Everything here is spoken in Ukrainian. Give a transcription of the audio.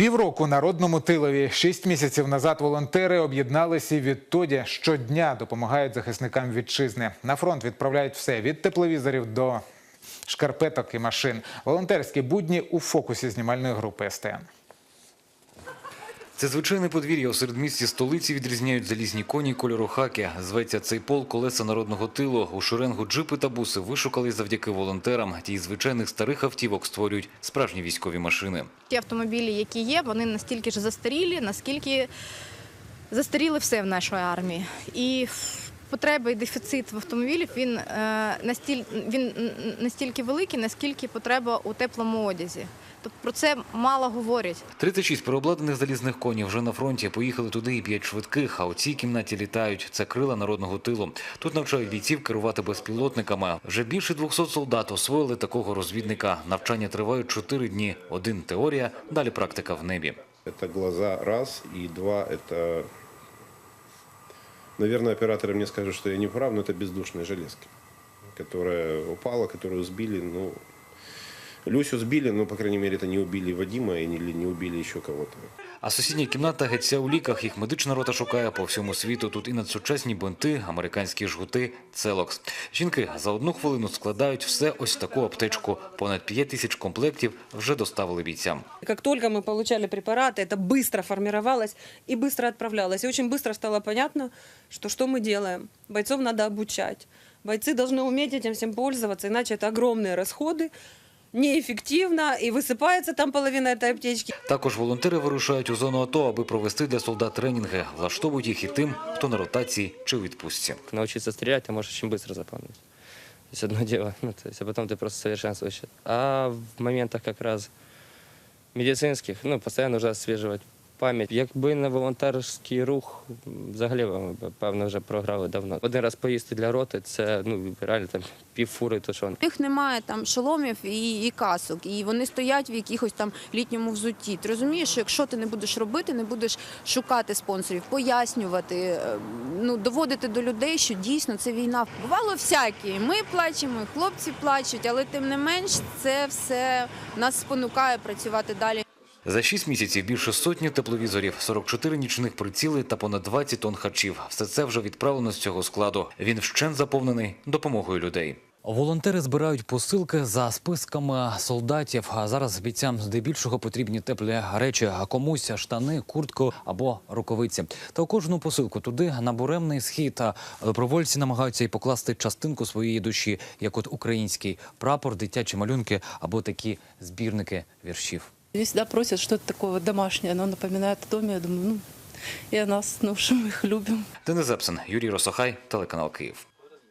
Півроку народному тилові шість місяців назад волонтери об'єдналися і відтоді щодня допомагають захисникам вітчизни. На фронт відправляють все від тепловізорів до шкарпеток і машин. Волонтерські будні у фокусі знімальної групи СТН. Це звичайне подвір'я у середмісті столиці відрізняють залізні коні кольору хакі. Зветься цей пол колеса народного тилу. У шеренгу джипи та буси вишукали завдяки волонтерам. Ті звичайних старих автівок створюють справжні військові машини. Ті автомобілі, які є, вони настільки ж застарілі, наскільки застаріли все в нашій армії. І потреба і дефіцит в автомобілів він, е, настіль, він настільки великий, наскільки потреба у теплому одязі. Тобто про це мало говорять. 36 переобладнаних залізних конів вже на фронті. Поїхали туди і п'ять швидких, а у цій кімнаті літають. Це крила народного тилу. Тут навчають бійців керувати безпілотниками. Вже більше 200 солдат освоїли такого розвідника. Навчання тривають 4 дні. Один – теорія, далі практика в небі. Это глаза раз, и два это... Наверное, операторы мне скажут, что я не прав, но это бездушная железка, которая упала, которую сбили. Ну, Люсю сбили, но, по крайней мере, это не убили Вадима и не, или не убили еще кого-то. А сусідня кімната геть вся у ліках. Їх медична рота шукає по всьому світу. Тут і надсучасні бинти, американські жгути, целокс. Жінки за одну хвилину складають все ось в таку аптечку. Понад 5 тисяч комплектів вже доставили бійцям. Как только мы получали препараты, это быстро формировалось и быстро отправлялось. И очень быстро стало понятно, что что мы делаем. Бойцов надо обучать. Бойцы должны уметь этим всем пользоваться, иначе это огромные расходы, неэффективно, и высыпается там половина этой аптечки. Також волонтери вирушають у зону АТО, аби провести для солдат тренінги. Влаштовують їх і тим, хто на ротації чи у відпустці. научиться стрелять, ты можешь очень быстро запомнить. То есть одно дело, ну, то есть, а потом ты просто совершенствуешь. А в моментах как раз медицинских, ну, постоянно нужно освеживать пам'ять. Якби не волонтерський рух, взагалі ми б, певно вже програли давно. Один раз поїсти для роти це ну реально там півфури тушон. У них немає там шоломів і, і касок, і вони стоять в якихось там літньому взутті. Ти розумієш, що якщо ти не будеш робити, не будеш шукати спонсорів, пояснювати, е, ну доводити до людей, що дійсно це війна. Бувало всякі. Ми плачемо, і хлопці плачуть, але тим не менш це все нас спонукає працювати далі. За 6 місяців більше сотні тепловізорів, 44 нічних приціли та понад 20 тонн харчів. Все це вже відправлено з цього складу. Він вщен заповнений допомогою людей. Волонтери збирають посилки за списками солдатів. А зараз бійцям здебільшого потрібні теплі речі, а комусь штани, куртку або рукавиці. Та у кожну посилку туди на буремний схід. Добровольці намагаються і покласти частинку своєї душі, як от український прапор, дитячі малюнки або такі збірники віршів. Они всегда просят что-то такое домашнее, оно напоминает о доме. Я думаю, ну, и о нас, ну, что мы их любим. Денис Зепсен, Юрій Росохай, телеканал Київ.